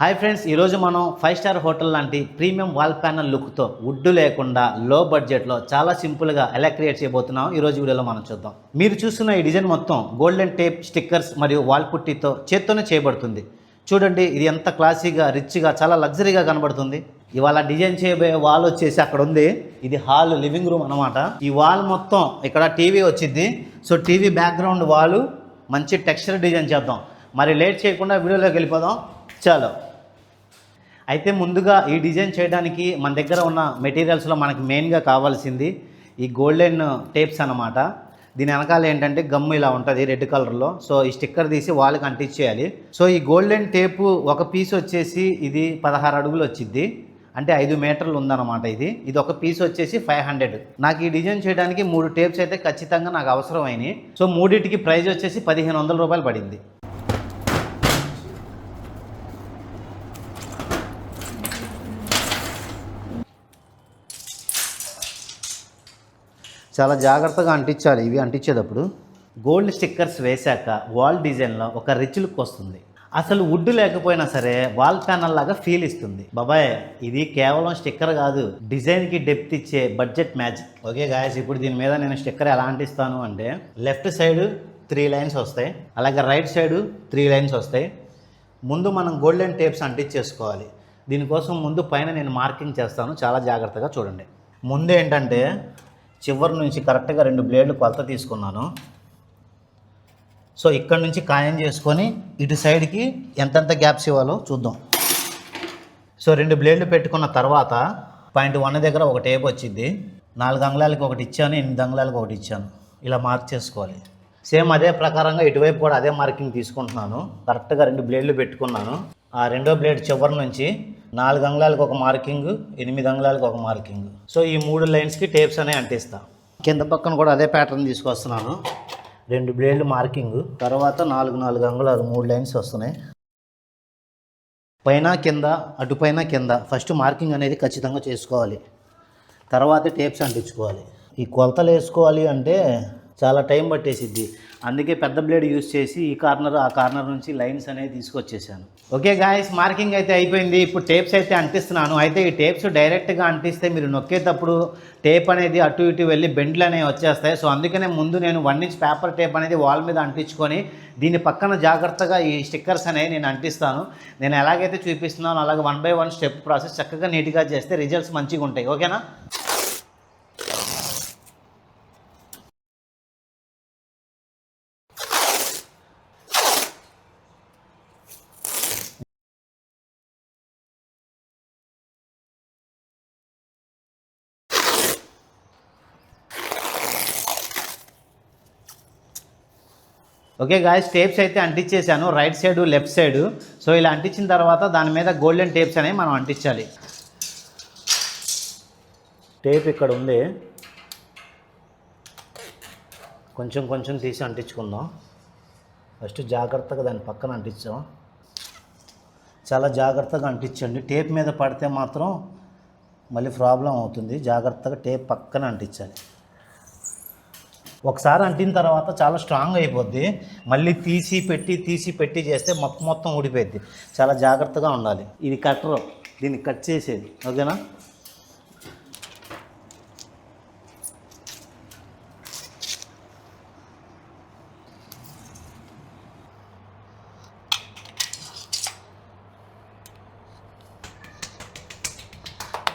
Hi friends ఈరోజు మనం five star hotel లాంటి ప్రీమియం వాల్ ప్యానల్ లుక్తో వుడ్ లేకుండా లో బడ్జెట్లో చాలా సింపుల్గా ఎలా క్రియేట్ చేయబోతున్నాం ఈరోజు వీడియోలో మనం చూద్దాం. మీరు చూస్తున్న ఈ డిజైన్ మొత్తం గోల్డెన్ టేప్ స్టిక్కర్స్ మరియు వాల్ పుట్టితో చేత్తోనే చేయబడుతుంది. చూడండి ఇది ఎంత క్లాసీగా రిచ్గా చాలా లగ్జరీగా కనబడుతుంది. ఇవాళ డిజైన్ చేయబోయే వాల్ వచ్చేసి అక్కడ ఉంది. ఇది హాల్ లివింగ్ రూమ్ అనమాట ఈ వాల్ మొత్తం ఇక్కడ టీవీ వచ్చింది. సో టీవీ బ్యాక్గ్రౌండ్ వాల్ మంచి టెక్స్చర్ డిజైన్ చేద్దాం. మరి లేట్ చేయకుండా వీడియోలోకి వెళ్ళిపోదాం. చలో. అయితే ముందుగా ఈ డిజైన్ చేయడానికి మన దగ్గర ఉన్న మెటీరియల్స్లో మనకి మెయిన్గా కావాల్సింది ఈ గోల్డెన్ టేప్స్ అన్నమాట. దీని వెనకాల ఏంటంటే గమ్ ఇలా ఉంటుంది రెడ్ కలర్లో సో ఈ స్టిక్కర్ తీసి వాళ్ళకి అంటించేయాలి. సో ఈ గోల్డెన్ టేపు ఒక పీస్ వచ్చేసి ఇది పదహారు అడుగులు వచ్చింది అంటే ఐదు మీటర్లు ఉందన్నమాట ఇది. ఇది ఒక పీస్ వచ్చేసి ఫైవ్ హండ్రెడ్ నాకు ఈ డిజైన్ చేయడానికి మూడు టేప్స్ అయితే ఖచ్చితంగా నాకు అవసరమైనవి సో మూడింటికి ప్రైస్ వచ్చేసి పదిహేను వందల రూపాయలు పడింది. చాలా జాగ్రత్తగా అంటించాలి. ఇవి అంటించేటప్పుడు గోల్డ్ స్టిక్కర్స్ వేశాక వాల్ డిజైన్లో ఒక రిచ్ లుక్ వస్తుంది. అసలు వుడ్ లేకపోయినా సరే వాల్ ప్యానల్ లాగా ఫీల్ ఇస్తుంది. బాబాయ్ ఇది కేవలం స్టిక్కర్ కాదు. డిజైన్కి డెప్త్ ఇచ్చే బడ్జెట్ మ్యాజిక్. ఓకే గాయస్ ఇప్పుడు దీని మీద నేను స్టిక్కర్ ఎలా అంటిస్తాను అంటే లెఫ్ట్ సైడ్ త్రీ లైన్స్ వస్తాయి. అలాగే రైట్ సైడ్ త్రీ లైన్స్ వస్తాయి. ముందు మనం గోల్డెన్ టేప్స్ అంటించేసుకోవాలి. దీనికోసం ముందు పైన నేను మార్కింగ్ చేస్తాను. చాలా జాగ్రత్తగా చూడండి. ముందు ఏంటంటే చివరి నుంచి కరెక్ట్గా రెండు బ్లేడ్లు కొలత తీసుకున్నాను. సో ఇక్కడ నుంచి ఖాయం చేసుకొని ఇటు సైడ్కి ఎంతెంత గ్యాప్స్ ఇవ్వాలో చూద్దాం. సో రెండు బ్లేడ్లు పెట్టుకున్న తర్వాత పాయింట్ వన్ దగ్గర ఒక టేప్ వచ్చింది. నాలుగు అంగుళాలకి ఒకటి ఇచ్చాను ఎనిమిది అంగుళాలకి ఒకటి ఇచ్చాను. ఇలా మార్క్ చేసుకోవాలి. సేమ్ అదే ప్రకారంగా ఇటువైపు కూడా అదే మార్కింగ్ తీసుకుంటున్నాను. కరెక్ట్గా రెండు బ్లేడ్లు పెట్టుకున్నాను. ఆ రెండో బ్లేడ్ చివరి నుంచి నాలుగు అంగుళాలకు ఒక మార్కింగ్ ఎనిమిది అంగుళాలకు ఒక మార్కింగ్. సో ఈ మూడు లైన్స్కి టేప్స్ అనేవి అంటిస్తా. కింద పక్కన కూడా అదే ప్యాటర్న్ తీసుకొస్తున్నాను. రెండు బ్లేడ్లు మార్కింగ్. తర్వాత నాలుగు నాలుగు అంగుళాలు మూడు లైన్స్ వస్తున్నాయి. పైన కింద అటుపైన కింద. ఫస్ట్ మార్కింగ్ అనేది ఖచ్చితంగా చేసుకోవాలి. తర్వాత టేప్స్ అంటించుకోవాలి. ఈ కొలతలు వేసుకోవాలి అంటే చాలా టైం పట్టేసిద్ది. అందుకే పెద్ద బ్లేడ్ యూస్ చేసి ఈ కార్నర్ ఆ కార్నర్ నుంచి లైన్స్ అనేవి తీసుకొచ్చేసాను. ఓకే గాయస్ మార్కింగ్ అయితే అయిపోయింది. ఇప్పుడు టేప్స్ అయితే అంటిస్తున్నాను. అయితే ఈ టేప్స్ డైరెక్ట్గా అంటిస్తే మీరు నొక్కేటప్పుడు టేప్ అనేది అటు ఇటు వెళ్ళి బెండ్లు అనేవి వచ్చేస్తాయి. సో అందుకనే ముందు నేను వన్ ఇంచ్ పేపర్ టేప్ అనేది వాల్ మీద అంటించుకొని దీని పక్కన జాగ్రత్తగా ఈ స్టిక్కర్స్ అనేవి నేను అంటిస్తాను. నేను ఎలాగైతే చూపిస్తున్నానో అలాగే one by one step process చక్కగా నీట్గా చేస్తే రిజల్ట్స్ మంచిగా ఉంటాయి ఓకేనా? ఓకే గాయస్ టేప్స్ అయితే అంటించేసాను right side left side so ఇలా అంటించిన తర్వాత దాని మీద గోల్డెన్ టేప్స్ అనేవి మనం అంటించాలి. టేప్ ఇక్కడ ఉంది. కొంచెం కొంచెం తీసి అంటించుకుందాం. ఫస్ట్ జాగ్రత్తగా దాని పక్కన అంటించాం. చాలా జాగ్రత్తగా అంటించండి. టేప్ మీద పడితే మాత్రం మళ్ళీ ప్రాబ్లం అవుతుంది. జాగ్రత్తగా టేప్ పక్కన అంటించాలి. ఒకసారి అంటిన తర్వాత చాలా స్ట్రాంగ్ అయిపోద్ది. మళ్ళీ తీసి పెట్టి తీసి పెట్టి చేస్తే మొత్తం మొత్తం ఊడిపోద్ది చాలా జాగ్రత్తగా ఉండాలి. ఇది కట్టరు. దీన్ని కట్ చేసేది. ఓకేనా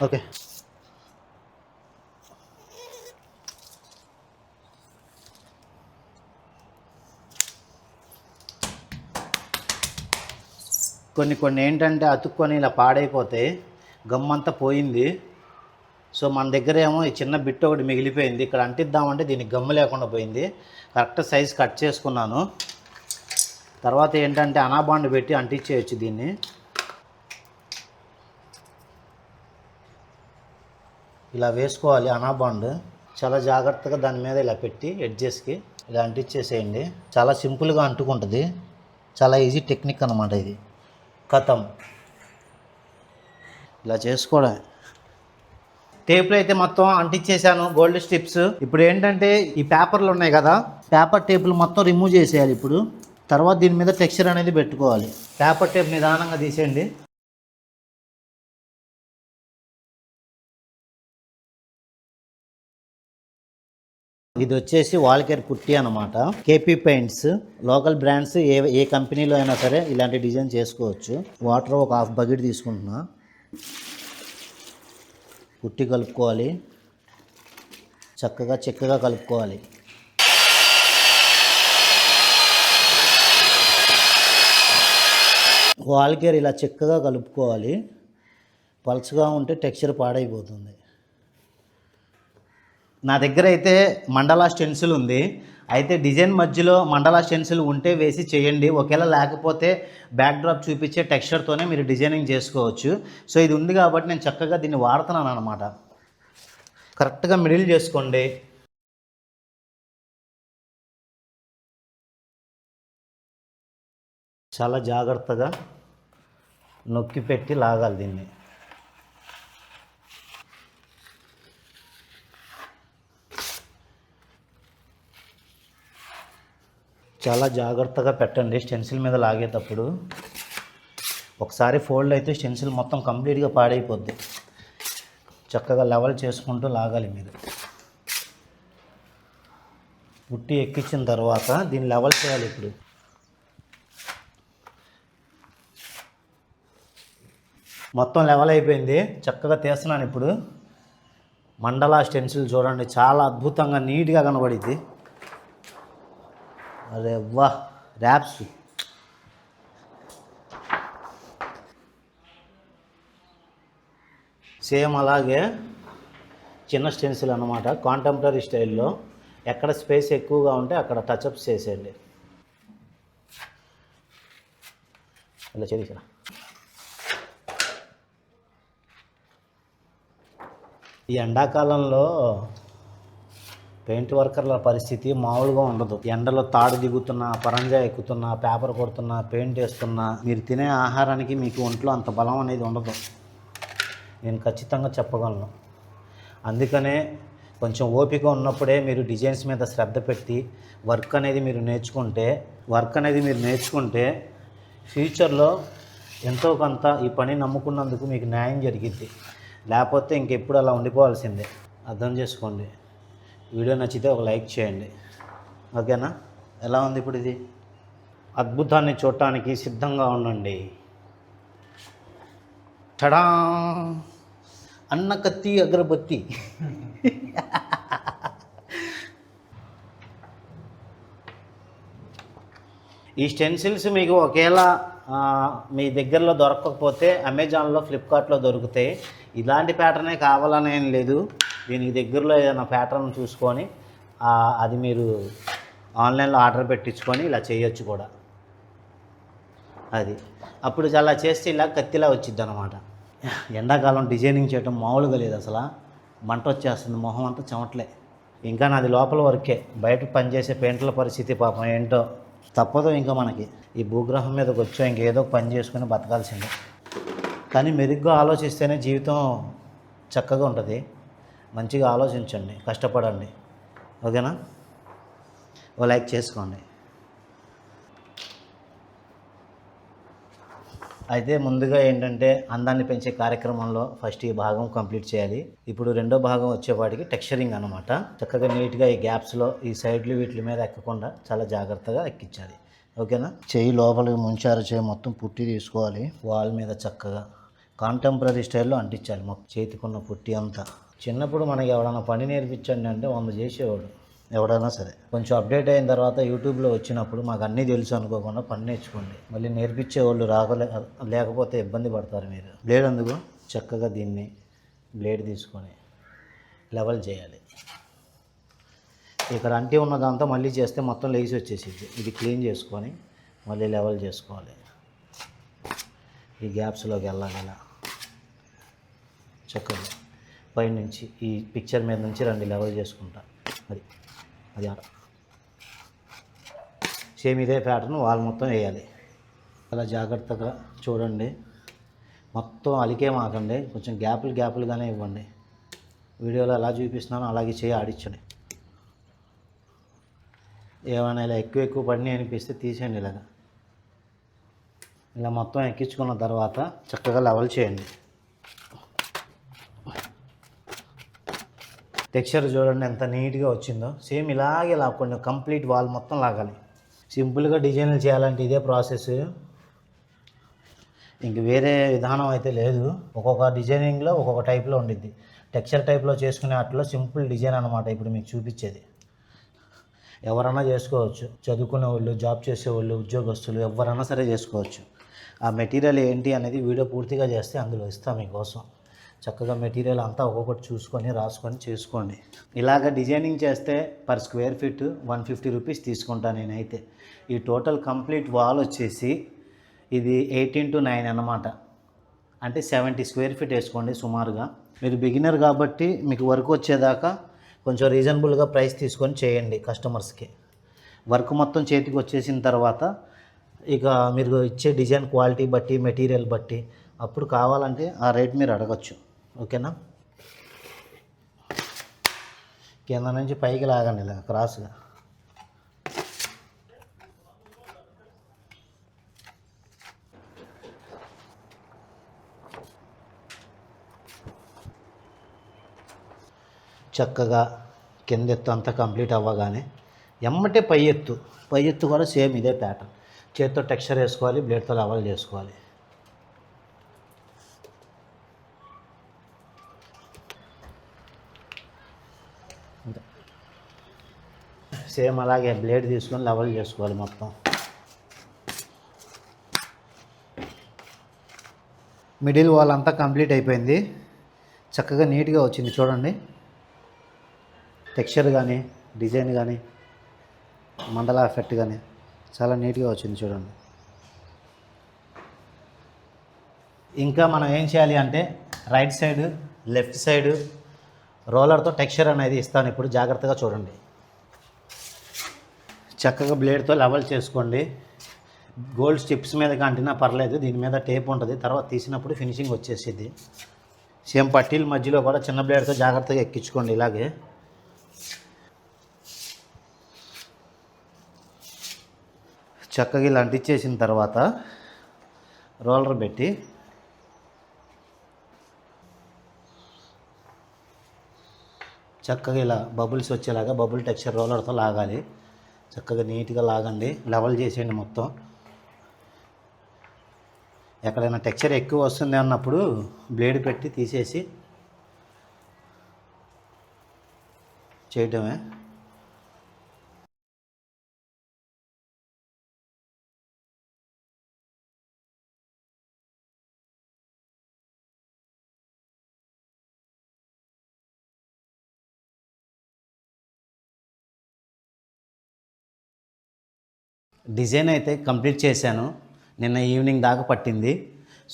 ఓకే కొన్ని కొన్ని ఏంటంటే అతుక్కొని ఇలా పాడైపోతాయి గమ్మంతా పోయింది. సో మన దగ్గర ఏమో ఈ చిన్న బిట్ ఒకటి మిగిలిపోయింది. ఇక్కడ అంటిద్దామంటే దీనికి గమ్ము లేకుండా పోయింది. కరెక్ట్ సైజ్ కట్ చేసుకున్నాను. తర్వాత ఏంటంటే అనాబాండ్ పెట్టి అంటించేయచ్చు దీన్ని. ఇలా వేసుకోవాలి అనాబాండ్. చాలా జాగ్రత్తగా దాని మీద ఇలా పెట్టి ఎడ్జెస్కి ఇలా అంటించేసేయండి. చాలా సింపుల్గా అంటుకుంటుంది. చాలా ఈజీ టెక్నిక్ అనమాట ఇది. కథం. ఇలా చేసుకోవడం టేప్లు అయితే మొత్తం అంటించేసాను గోల్డ్ స్ట్రిప్స్. ఇప్పుడు ఏంటంటే ఈ పేపర్లు ఉన్నాయి కదా పేపర్ టేపులు మొత్తం రిమూవ్ చేసేయాలి ఇప్పుడు. తర్వాత దీని మీద టెక్స్చర్ అనేది పెట్టుకోవాలి. పేపర్ టేప్ నిదానంగా తీసేయండి. ఇది వచ్చేసి వాల్కేర్ పుట్టి అనమాట కేపీ పెయింట్స్ లోకల్ బ్రాండ్స్ ఏ ఏ కంపెనీలో అయినా సరే ఇలాంటి డిజైన్ చేసుకోవచ్చు. వాటర్ ఒక హాఫ్ బకెట్ తీసుకుంటున్నా. పుట్టి కలుపుకోవాలి. చక్కగా చక్కగా కలుపుకోవాలి. వాల్కేర్ ఇలా చక్కగా కలుపుకోవాలి. పలచగా ఉంటే టెక్స్చర్ పాడైపోతుంది. నా దగ్గర అయితే మండలా స్టెన్సిల్ ఉంది. అయితే డిజైన్ మధ్యలో మండలా స్టెన్సిల్ ఉంటే వేసి చేయండి. ఒకవేళ లేకపోతే బ్యాక్డ్రాప్ చూపించే టెక్స్చర్తోనే మీరు డిజైనింగ్ చేసుకోవచ్చు. సో ఇది ఉంది కాబట్టి నేను చక్కగా దీన్ని వాడుతున్నాను అనమాట కరెక్ట్గా మిడిల్ చేసుకోండి. చాలా జాగ్రత్తగా నొక్కి పెట్టి లాగాలి దీన్ని. చాలా జాగ్రత్తగా పెట్టండి. స్టెన్సిల్ మీద లాగేటప్పుడు ఒకసారి ఫోల్డ్ అయితే స్టెన్సిల్ మొత్తం కంప్లీట్గా పాడైపోద్ది. చక్కగా లెవెల్ చేసుకుంటూ లాగాలి మీరు బుట్టి ఎక్కించిన తర్వాత దీన్ని లెవెల్ చేయాలి ఇప్పుడు. మొత్తం లెవెల్ అయిపోయింది. చక్కగా తీస్తున్నాను ఇప్పుడు. మండలా స్టెన్సిల్ చూడండి. చాలా అద్భుతంగా నీట్గా కనబడిద్ది అరే వా ర్యాప్స్. సేమ్ అలాగే చిన్న స్టెన్సిల్ అనమాట కాంటెంపరీ స్టైల్లో ఎక్కడ స్పేస్ ఎక్కువగా ఉంటే అక్కడ టచ్అప్స్ చేసేయండి. ఇలా చేసారా ఈ ఎండాకాలంలో పెయింట్ వర్కర్ల పరిస్థితి మామూలుగా ఉండదు. ఎండలో తాడు దిగుతున్నా పరంజా ఎక్కుతున్నా పేపర్ కొడుతున్నా పెయింట్ వేస్తున్నా మీరు తినే ఆహారానికి మీకు ఒంట్లో అంత బలం అనేది ఉండదు. నేను ఖచ్చితంగా చెప్పగలను. అందుకనే కొంచెం ఓపిక ఉన్నప్పుడే మీరు డిజైన్స్ మీద శ్రద్ధ పెట్టి వర్క్ అనేది మీరు నేర్చుకుంటే వర్క్ అనేది మీరు నేర్చుకుంటే ఫ్యూచర్లో ఎంతో కొంత ఈ పని నమ్ముకున్నందుకు మీకు న్యాయం జరిగిద్ది. లేకపోతే ఇంకెప్పుడు అలా ఉండిపోవాల్సిందే. అర్థం చేసుకోండి. వీడియో నచ్చితే ఒక లైక్ చేయండి. ఓకేనా? ఎలా ఉంది ఇప్పుడు ఇది? అద్భుతాన్ని చూడటానికి సిద్ధంగా ఉండండి. టడా! అన్న కత్తి అగరబత్తి. ఈ స్టెన్సిల్స్ మీకు ఒకేలా మీ దగ్గరలో దొరకకపోతే అమెజాన్లో ఫ్లిప్కార్ట్లో దొరుకుతాయి. ఇలాంటి ప్యాటర్నే కావాలని ఏం లేదు. దీనికి దగ్గరలో ఏదైనా ప్యాటర్న్ చూసుకొని అది మీరు ఆన్లైన్లో ఆర్డర్ పెట్టించుకొని ఇలా చేయొచ్చు కూడా. అది. అప్పుడు అలా చేస్తే ఇలా కత్తిలా వచ్చిద్ది అనమాట ఎండాకాలం డిజైనింగ్ చేయటం మామూలుగా లేదు అసలు. మంట వచ్చేస్తుంది మొహం అంతా చెమట్లే. ఇంకా నాది లోపల వరకే. బయట పనిచేసే పెయింట్ల పరిస్థితి పాపం ఏంటో తప్పదు ఇంకా మనకి. ఈ భూగ్రహం మీదకి వచ్చో ఇంకేదో ఒక పని చేసుకుని బతకాల్సిందే. కానీ మెరుగ్గా ఆలోచిస్తేనే జీవితం చక్కగా ఉంటుంది. మంచిగా ఆలోచించండి కష్టపడండి. ఓకేనా? ఓ లైక్ చేసుకోండి. అయితే ముందుగా ఏంటంటే అందాన్ని పెంచే కార్యక్రమంలో ఫస్ట్ ఈ భాగం కంప్లీట్ చేయాలి. ఇప్పుడు రెండో భాగం వచ్చేపాటికి టెక్స్చరింగ్ అనమాట చక్కగా నీట్గా ఈ గ్యాప్స్లో ఈ సైడ్లు వీటి మీద ఎక్కకుండా చాలా జాగ్రత్తగా ఎక్కించాలి. ఓకేనా? చెయ్యి లోపలికి ముంచారు చేయి మొత్తం పుట్టి తీసుకోవాలి. వాల్ మీద చక్కగా కాంటెంపరీ స్టైల్లో అంటించాలి మొత్తం చేతికున్న పుట్టి అంతా. చిన్నప్పుడు మనకి ఎవడన్నా పని నేర్పించండి అంటే వంద చేసేవాడు. ఎవడైనా సరే. కొంచెం అప్డేట్ అయిన తర్వాత యూట్యూబ్లో వచ్చినప్పుడు మాకు అన్నీ తెలుసు అనుకోకుండా పని నేర్చుకోండి. మళ్ళీ నేర్పించే వాళ్ళు రాకలే లేకపోతే ఇబ్బంది పడతారు మీరు. బ్లేడ్ అందుకు. చక్కగా దీన్ని బ్లేడ్ తీసుకొని లెవెల్ చేయాలి. ఇక్కడ అంటి ఉన్న దాంతో మళ్ళీ చేస్తే మొత్తం లేచి వచ్చేసింది ఇది క్లీన్ చేసుకొని మళ్ళీ లెవెల్ చేసుకోవాలి. ఈ గ్యాప్స్లోకి వెళ్ళాలి ఇలా. చక్కగా. పైనుంచి ఈ పిక్చర్ మీద నుంచి రెండు లెవెల్ చేసుకుంటా. అది అది ఆట సేమ్ ఇదే ప్యాటర్న్ వాళ్ళు మొత్తం వేయాలి. అలా జాగ్రత్తగా చూడండి. మొత్తం అలికే మాకండి. కొంచెం గ్యాపులు గ్యాపులుగానే ఇవ్వండి. వీడియోలో ఎలా చూపిస్తున్నానో అలాగే చేయి ఆడించండి ఏమైనా ఇలా ఎక్కువ ఎక్కువ పడినాయి అనిపిస్తే తీసేయండి ఇలాగా. ఇలా మొత్తం ఎక్కించుకున్న తర్వాత చక్కగా లెవెల్ చేయండి. టెక్స్చర్ చూడండి ఎంత నీట్గా వచ్చిందో. సేమ్ ఇలాగే లాక్కోండి కంప్లీట్ వాల్ మొత్తం లాగాలి. సింపుల్గా డిజైన్లు చేయాలంటే ఇదే ప్రాసెస్. ఇంక వేరే విధానం అయితే లేదు. ఒక్కొక్క డిజైనింగ్లో ఒక్కొక్క టైప్లో ఉండిద్ది. టెక్స్చర్ టైప్లో చేసుకునే వాటిలో సింపుల్ డిజైన్ అనమాట ఇప్పుడు మీకు చూపించేది. ఎవరైనా చేసుకోవచ్చు. చదువుకునే వాళ్ళు జాబ్ చేసేవాళ్ళు ఉద్యోగస్తులు ఎవరైనా సరే చేసుకోవచ్చు. ఆ మెటీరియల్ ఏంటి అనేది వీడియో పూర్తిగా చేస్తే అందులో ఇస్తాం మీకోసం. చక్కగా మెటీరియల్ అంతా ఒక్కొక్కటి చూసుకొని రాసుకొని చేసుకోండి. ఇలాగ డిజైనింగ్ చేస్తే per square feet one fifty rupees తీసుకుంటాను నేనైతే. ఈ టోటల్ కంప్లీట్ వాల్ వచ్చేసి ఇది ఎయిటీన్ టు నైన్ అన్నమాట. అంటే సెవెంటీ స్క్వేర్ ఫీట్ వేసుకోండి సుమారుగా. మీరు బిగినర్ కాబట్టి మీకు వర్క్ వచ్చేదాకా కొంచెం రీజనబుల్గా ప్రైస్ తీసుకొని చేయండి కస్టమర్స్కి వర్క్ మొత్తం చేతికి వచ్చేసిన తర్వాత ఇక మీరు ఇచ్చే డిజైన్ క్వాలిటీ బట్టి మెటీరియల్ బట్టి అప్పుడు కావాలంటే ఆ రేట్ మీరు అడగచ్చు. ఓకేనా? కింద నుంచి పైకి లాగండి ఇలా క్రాస్గా. చక్కగా కింద ఎత్తు అంతా కంప్లీట్ అవ్వగానే ఎమ్మటే పై ఎత్తు. పై ఎత్తు కూడా సేమ్ ఇదే ప్యాటర్న్ చేత్తో టెక్స్చర్ వేసుకోవాలి బ్లేడ్తో లెవెల్ చేసుకోవాలి అంతే. సేమ్ అలాగే బ్లేడ్ తీసుకొని లెవెల్ చేసుకోవాలి మొత్తం. మిడిల్ వాల్ అంతా కంప్లీట్ అయిపోయింది. చక్కగా నీట్గా వచ్చింది చూడండి. టెక్స్చర్ కానీ డిజైన్ కానీ మండల ఎఫెక్ట్ కానీ చాలా నీట్గా వచ్చింది చూడండి. ఇంకా మనం ఏం చేయాలి అంటే రైట్ సైడ్ లెఫ్ట్ సైడ్ రోలర్తో టెక్స్చర్ అనేది ఇస్తాను ఇప్పుడు జాగ్రత్తగా చూడండి. చక్కగా బ్లేడ్తో లెవెల్ చేసుకోండి. గోల్డ్ స్టిప్స్ మీద కంటినా పర్లేదు దీని మీద టేప్ ఉంటుంది. తర్వాత తీసినప్పుడు ఫినిషింగ్ వచ్చేసిద్ది. సేమ్ పట్టీల మధ్యలో కూడా చిన్న బ్లేడ్తో జాగ్రత్తగా ఎక్కించుకోండి ఇలాగే. చక్కగా ఇలా అంటించేసిన తర్వాత రోలర్ పెట్టి చక్కగా ఇలా బబుల్స్ వచ్చేలాగా బబుల్ టెక్స్చర్ రోలర్తో లాగాలి. చక్కగా నీట్గా లాగండి. లెవెల్ చేసేయండి మొత్తం. ఎక్కడైనా టెక్స్చర్ ఎక్కువ వస్తుంది అన్నప్పుడు బ్లేడ్ పెట్టి తీసేసి చేయటమే. డిజైన్ అయితే కంప్లీట్ చేశాను. నిన్న ఈవినింగ్ దాకా పట్టింది.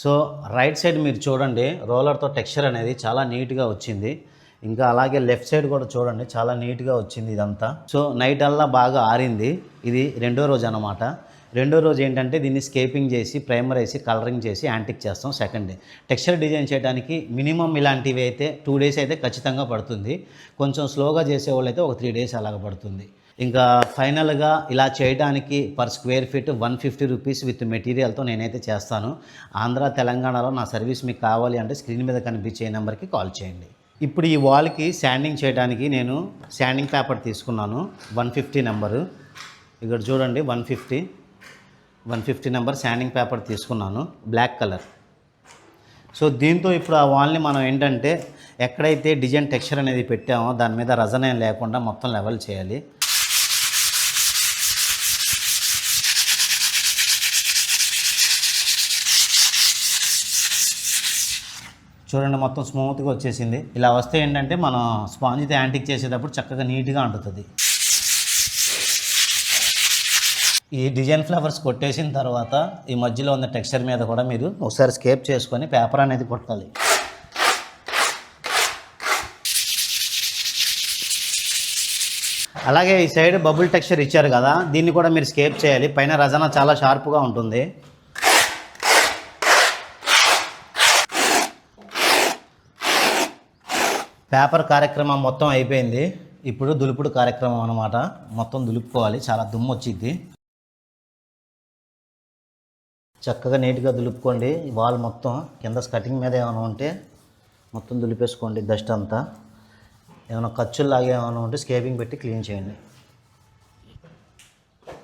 సో రైట్ సైడ్ మీరు చూడండి రోలర్తో టెక్స్చర్ అనేది చాలా నీట్గా వచ్చింది. ఇంకా అలాగే లెఫ్ట్ సైడ్ కూడా చూడండి చాలా నీట్గా వచ్చింది ఇదంతా. సో నైట్ అల్లా బాగా ఆరింది. ఇది రెండో రోజు అనమాట రెండో రోజు ఏంటంటే దీన్ని స్కేపింగ్ చేసి ప్రైమర్ వేసి కలరింగ్ చేసి యాంటిక్ చేస్తాం సెకండ్ డే. టెక్స్చర్ డిజైన్ చేయడానికి మినిమం ఇలాంటివి అయితే టూ డేస్ అయితే ఖచ్చితంగా పడుతుంది. కొంచెం స్లోగా చేసేవాళ్ళు అయితే ఒక త్రీ డేస్ అలాగ పడుతుంది. ఇంకా ఫైనల్గా ఇలా చేయడానికి per square feet one fifty rupees with మెటీరియల్తో నేనైతే చేస్తాను. ఆంధ్ర తెలంగాణలో నా సర్వీస్ మీకు కావాలి అంటే స్క్రీన్ మీద కనిపించే నెంబర్కి కాల్ చేయండి. ఇప్పుడు ఈ వాల్కి శాండింగ్ చేయడానికి నేను శాండింగ్ పేపర్ తీసుకున్నాను. వన్ ఫిఫ్టీ నెంబరు ఇక్కడ చూడండి one fifty one fifty number sanding paper తీసుకున్నాను. బ్లాక్ కలర్ సో దీంతో ఇప్పుడు ఆ వాల్ని మనం ఏంటంటే ఎక్కడైతే డిజైన్ టెక్స్చర్ అనేది పెట్టామో దాని మీద రజనేం లేకుండా మొత్తం లెవెల్ చేయాలి. చూడండి మొత్తం స్మూత్గా వచ్చేసింది. ఇలా వస్తే ఏంటంటే మనం స్పాంజ్తో యాంటిక్ చేసేటప్పుడు చక్కగా నీట్గా అంటుతుంది. ఈ డిజైన్ ఫ్లవర్స్ కొట్టేసిన తర్వాత ఈ మధ్యలో ఉన్న టెక్స్చర్ మీద కూడా మీరు ఒకసారి స్కేప్ చేసుకొని పేపర్ అనేది కొట్టాలి. అలాగే ఈ సైడ్ బబుల్ టెక్స్చర్ ఇచ్చారు కదా దీన్ని కూడా మీరు స్కేప్ చేయాలి. పైన రజన చాలా షార్ప్గా ఉంటుంది. పేపర్ కార్యక్రమం మొత్తం అయిపోయింది. ఇప్పుడు దులుపుడు కార్యక్రమం అనమాట మొత్తం దులుపుకోవాలి. చాలా దుమ్ము వచ్చింది చక్కగా నీట్గా దులుపుకోండి. వాల్ మొత్తం కింద స్కటింగ్ మీద ఏమైనా ఉంటే మొత్తం దులిపేసుకోండి. డస్ట్ అంతా. ఏమైనా ఖర్చులు లాగా ఏమైనా ఉంటే స్కేపింగ్ పెట్టి క్లీన్ చేయండి.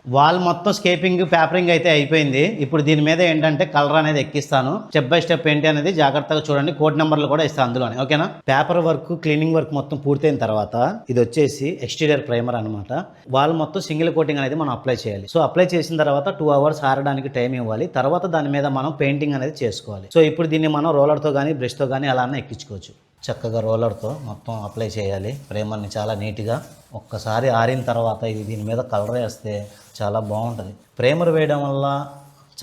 వాల్ మొత్తం స్కేపింగ్ పేపరింగ్ అయితే అయిపోయింది. ఇప్పుడు దీని మీద ఏంటంటే కలర్ అనేది ఎక్కిస్తాను. స్టెప్ బై స్టెప్ ఏంటి అనేది జాగ్రత్తగా చూడండి. కోడ్ నెంబర్లు కూడా ఇస్తాను అందులోనే. ఓకేనా? పేపర్ వర్క్ క్లీనింగ్ వర్క్ మొత్తం పూర్తయిన తర్వాత ఇది వచ్చేసి ఎక్స్టీరియర్ ప్రైమర్ అనమాట వాల్ మొత్తం సింగిల్ కోటింగ్ అనేది మనం అప్లై చేయాలి. సో అప్లై చేసిన తర్వాత టూ అవర్స్ ఆరడానికి టైం ఇవ్వాలి. తర్వాత దాని మీద మనం పెయింటింగ్ అనేది చేసుకోవాలి. సో ఇప్పుడు దీన్ని మనం రోలర్తో కానీ బ్రష్తో కానీ అలానే ఎక్కించుకోవచ్చు. చక్కగా రోలర్తో మొత్తం అప్లై చేయాలి. ప్రేమర్ని చాలా నీట్గా. ఒక్కసారి ఆరిన తర్వాత ఇది దీని మీద కలర్ వేస్తే చాలా బాగుంటుంది. ప్రేమర్ వేయడం వల్ల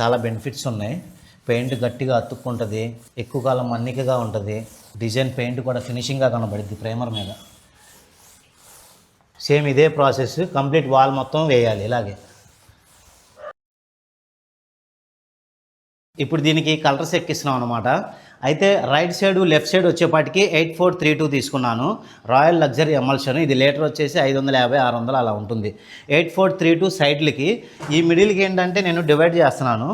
చాలా బెనిఫిట్స్ ఉన్నాయి. పెయింట్ గట్టిగా అతుక్కుంటుంది ఎక్కువ కాలం మన్నికగా ఉంటుంది. డిజైన్ పెయింట్ కూడా ఫినిషింగ్గా కనబడుద్ది ప్రేమర్ మీద. సేమ్ ఇదే ప్రాసెస్ కంప్లీట్ వాల్ మొత్తం వేయాలి ఇలాగే. ఇప్పుడు దీనికి కలర్స్ ఎక్కిస్తున్నాం అనమాట అయితే రైట్ సైడ్ లెఫ్ట్ సైడ్ వచ్చేపాటికి ఎయిట్ ఫోర్ త్రీ టూ తీసుకున్నాను. Royal luxury emulsion. ఇది లీటర్ వచ్చేసి ఐదు వందల యాభై ఆరు వందలు అలా ఉంటుంది. ఎయిట్ ఫోర్ త్రీ టూ సైడ్లకి ఈ మిడిల్కి ఏంటంటే నేను డివైడ్ చేస్తున్నాను.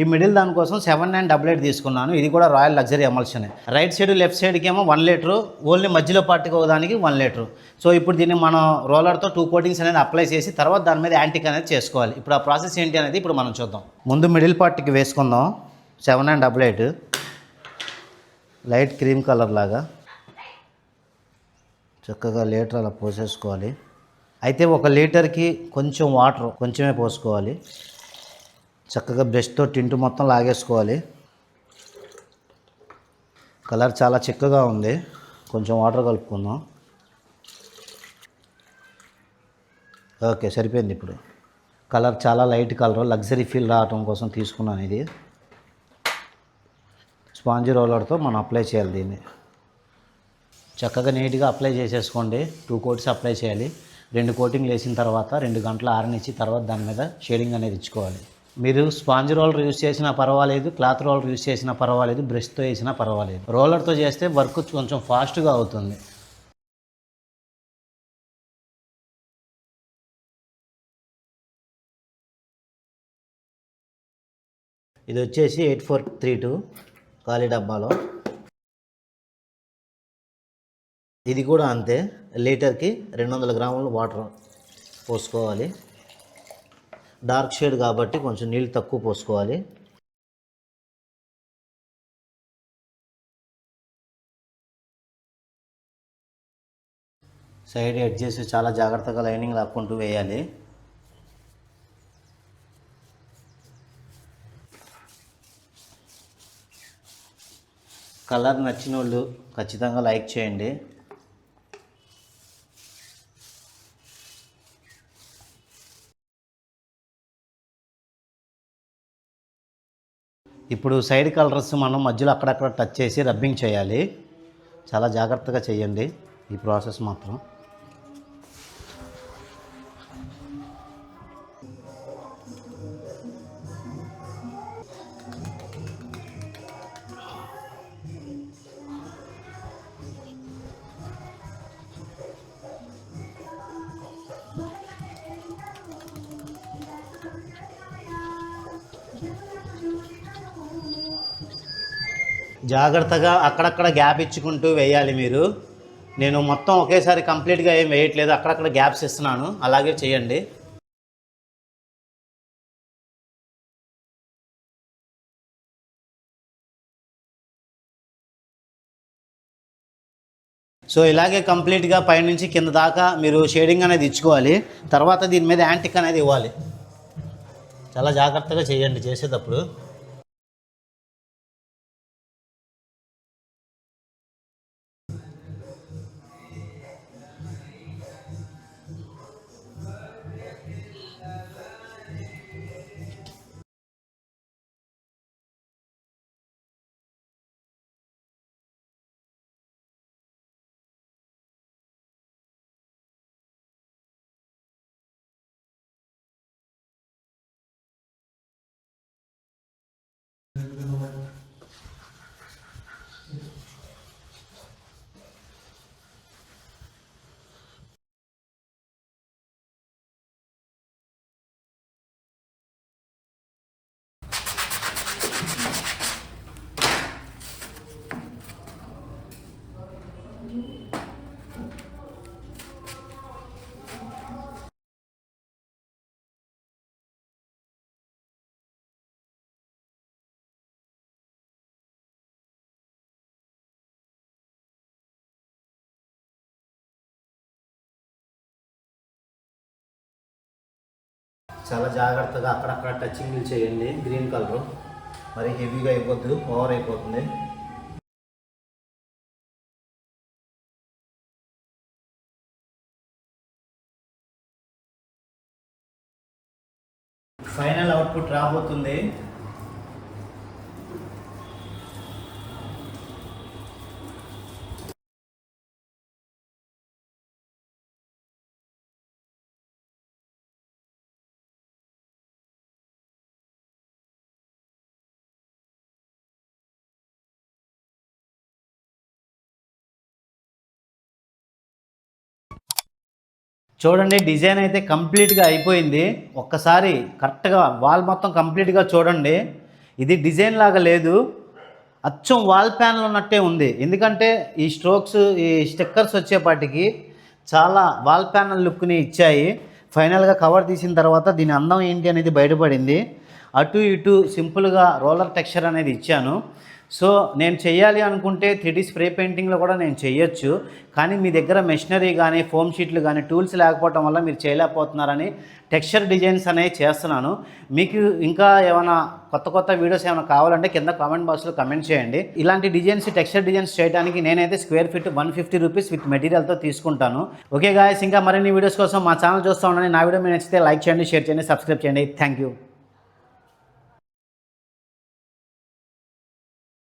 ఈ మిడిల్ దానికోసం సెవెన్ నైన్ డబుల్ ఎయిట్ తీసుకున్నాను. ఇది కూడా royal luxury emulsion. Right side left సైడ్కి ఏమో వన్ లీటరు. ఓన్లీ మధ్యలో పార్టీకి ఒకదానికి వన్ లీటరు. సో ఇప్పుడు దీన్ని మనం రోలర్తో టూ కోటింగ్స్ అనేది అప్లై చేసి తర్వాత దాని మీద యాంటిక్ అనేది చేసుకోవాలి. ఇప్పుడు ఆ ప్రాసెస్ ఏంటి అనేది ఇప్పుడు మనం చూద్దాం. ముందు మిడిల్ పార్టీకి వేసుకుందాం. Seven nine double eight. Light cream colour లాగా. చక్కగా లీటర్ అలా పోసేసుకోవాలి. అయితే ఒక లీటర్కి కొంచెం వాటర్ కొంచెమే పోసుకోవాలి. చక్కగా బ్రష్తో టింటు మొత్తం లాగేసుకోవాలి. కలర్ చాలా చిక్కగా ఉంది. కొంచెం వాటర్ కలుపుకుందాం. ఓకే సరిపోయింది ఇప్పుడు. కలర్ చాలా లైట్ కలర్ లగ్జరీ ఫీల్ రావటం కోసం తీసుకున్నాను ఇది. స్పాంజ్ రోలర్తో మనం అప్లై చేయాలి దీన్ని. చక్కగా నీట్గా అప్లై చేసేసుకోండి. టూ కోట్స్ అప్లై చేయాలి. రెండు కోటింగ్లు వేసిన తర్వాత రెండు గంటలు ఆరనిచ్చి తర్వాత దాని మీద షేడింగ్ అనేది ఇచ్చుకోవాలి. మీరు స్పాంజ్ రోలర్ యూస్ చేసినా పర్వాలేదు క్లాత్ రోలర్ యూస్ చేసినా పర్వాలేదు బ్రష్తో వేసినా పర్వాలేదు. రోలర్తో చేస్తే వర్క్ కొంచెం ఫాస్ట్గా అవుతుంది. ఇది వచ్చేసి ఎయిట్ ఫోర్ త్రీ టూ. ఖాళీ డబ్బాలో. ఇది కూడా అంతే లీటర్కి రెండు వందల గ్రాములు వాటర్ పోసుకోవాలి. డార్క్ షేడ్ కాబట్టి కొంచెం నీళ్ళు తక్కువ పోసుకోవాలి. సైడ్ ఎడ్జెస్ చాలా జాగ్రత్తగా లైనింగ్ లాక్కుంటూ వేయాలి. కలర్ నచ్చిన వాళ్ళు ఖచ్చితంగా లైక్ చేయండి. ఇప్పుడు సైడ్ కలర్స్ మనం మధ్యలో అక్కడక్కడ టచ్ చేసి రబ్బింగ్ చేయాలి. చాలా జాగ్రత్తగా చేయండి. ఈ ప్రాసెస్ మాత్రం. జాగ్రత్తగా అక్కడక్కడ గ్యాప్ ఇచ్చుకుంటూ వేయాలి మీరు. నేను మొత్తం ఒకేసారి కంప్లీట్గా ఏం వేయట్లేదు అక్కడక్కడ గ్యాప్స్ ఇస్తున్నాను. అలాగే చేయండి. సో ఇలాగే కంప్లీట్గా పైనుంచి కింద దాకా మీరు షేడింగ్ అనేది ఇచ్చుకోవాలి. తర్వాత దీని మీద యాంటిక్ అనేది ఇవ్వాలి. చాలా జాగ్రత్తగా చేయండి చేసేటప్పుడు. చాలా జాగ్రత్తగా అక్కడక్కడ టచింగ్లు చేయండి. Green colour. మరి హెవీగా అయిపోద్దు ఓవర్ అయిపోతుంది. ఫైనల్ అవుట్పుట్ రాబోతుంది. చూడండి డిజైన్ అయితే కంప్లీట్గా అయిపోయింది. ఒక్కసారి కరెక్ట్గా వాల్ మొత్తం కంప్లీట్గా చూడండి. ఇది డిజైన్ లాగా లేదు. అచ్చం వాల్ ప్యానల్ ఉన్నట్టే ఉంది. ఎందుకంటే ఈ స్ట్రోక్స్ ఈ స్టిక్కర్స్ వచ్చేపాటికి చాలా వాల్ ప్యానల్ లుక్ని ఇచ్చాయి. ఫైనల్గా కవర్ తీసిన తర్వాత దీని అందం ఏంటి అనేది బయటపడింది. అటు ఇటు సింపుల్గా రోలర్ టెక్స్చర్ అనేది ఇచ్చాను. సో నేను చేయాలి అనుకుంటే త్రీడీ స్ప్రే పెయింటింగ్లో కూడా నేను చేయొచ్చు కానీ మీ దగ్గర మెషినరీ కానీ ఫోమ్ షీట్లు కానీ టూల్స్ లేకపోవటం వల్ల మీరు చేయలేకపోతున్నారని టెక్స్చర్ డిజైన్స్ అనేవి చేస్తున్నాను. మీకు ఇంకా ఏమైనా కొత్త కొత్త వీడియోస్ ఏమైనా కావాలంటే కింద కామెంట్ బాక్స్లో కమెంట్ చేయండి. ఇలాంటి డిజైన్స్ టెక్స్చర్ డిజైన్స్ చేయడానికి నేనైతే square feet one fifty rupees with మెటీరియల్తో తీసుకుంటాను. ఓకే గాయస్ ఇంకా మరిన్ని వీడియోస్ కోసం మా ఛానల్ చూస్తూ ఉండండి. నా వీడియో మీరు నచ్చితే లైక్ చేయండి షేర్ చేయండి సబ్స్క్రైబ్ చేయండి. Thank you